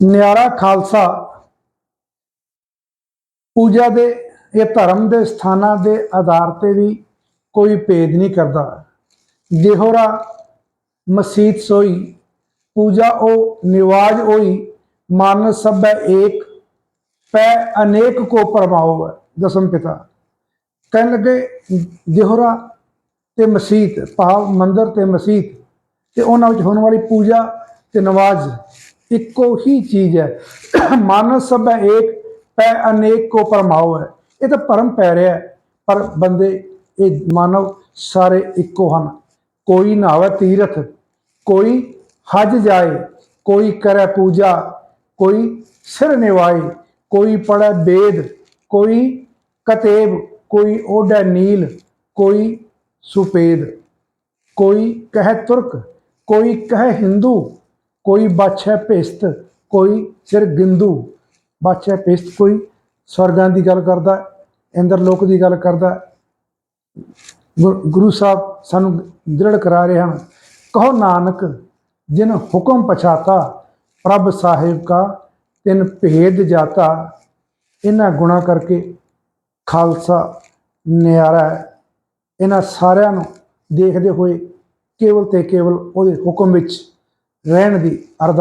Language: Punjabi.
ਨਿਆਰਾ ਖਾਲਸਾ। ਪੂਜਾ ਦੇ, ਇਹ ਧਰਮ ਦੇ ਸਥਾਨਾਂ ਦੇ ਆਧਾਰ ਤੇ ਵੀ ਕੋਈ ਭੇਦ ਨਹੀਂ ਕਰਦਾ। ਦੇਹੋਰਾ ਮਸੀਤ ਸੋਈ, ਪੂਜਾ ਉਹ ਨਿਵਾਜ ਹੋਈ ਮਾਨ ਸਭੈ ਏਕ, ਪੈ ਅਨੇਕ ਕੋ ਪਰਮਾਉ ਦਸਮ ਪਿਤਾ। ਕਹਿਣ ਲੱਗੇ, ਦੇਹੋਰਾ ਤੇ ਮਸੀਤ, ਭਾਵ ਮੰਦਰ ਤੇ ਮਸੀਤ, ਤੇ ਉਹਨਾਂ ਵਿੱਚ ਹੋਣ ਵਾਲੀ ਪੂਜਾ ਤੇ ਨਵਾਜ਼। ਇੱਕੋ ਹੀ ਚੀਜ਼ ਹੈ। ਮਾਨਵ ਸਭ ਏਕ, ਪੈ ਅਨੇਕ ਕੋ ਪਰਮਾਉ ਹੈ। ਇਹ ਤਾਂ ਭਰਮ ਪੈ ਰਿਹਾ ਹੈ, ਪਰ ਬੰਦੇ ਇਹ ਮਾਨਵ ਸਾਰੇ ਇੱਕੋ ਹਨ। ਕੋਈ ਨਾਵੇ ਤੀਰਥ, ਕੋਈ ਹਜ ਜਾਏ, ਕੋਈ ਕਰੇ ਪੂਜਾ, ਕੋਈ ਸਿਰ ਨਿਵਾਏ, ਕੋਈ ਪੜੈ ਬੇਦ, ਕੋਈ ਕਤੇਬ, ਕੋਈ ਓਢੈ ਨੀਲ, ਕੋਈ ਸੁਪੇਦ, ਕੋਈ ਕਹੈ ਤੁਰਕ, ਕੋਈ ਕਹੈ ਹਿੰਦੂ ਕੋਈ ਬਾਛੈ ਭਿਸਤ ਕੋਈ ਸਿਰ ਗਿੰਦੂ ਬਾਛੈ ਭਿਸਤ ਕੋਈ। ਸਵਰਗਾਂ ਦੀ ਗੱਲ ਕਰਦਾ, ਇੰਦਰ ਲੋਕ ਦੀ ਗੱਲ ਕਰਦਾ। ਗੁਰ- ਗੁਰੂ ਸਾਹਿਬ ਸਾਨੂੰ ਦ੍ਰਿੜ ਕਰਾ ਰਹੇ ਹਨ। ਕਹੋ ਨਾਨਕ, ਜਿਨ ਹੁਕਮ ਪਛਾਤਾ, ਪ੍ਰਭ ਸਾਹਿਬ ਕਾ ਤਿਨ ਭੇਦ ਜਾਤਾ। ਇਹਨਾਂ ਗੁਣਾ ਕਰਕੇ ਖਾਲਸਾ ਨਿਆਰਾ ਇਹਨਾਂ ਸਾਰਿਆਂ ਨੂੰ ਦੇਖਦੇ ਹੋਏ ਕੇਵਲ ਤੇ ਕੇਵਲ ਉਹਦੇ ਹੁਕਮ ਵਿੱਚ രേണതി അർദ്ധ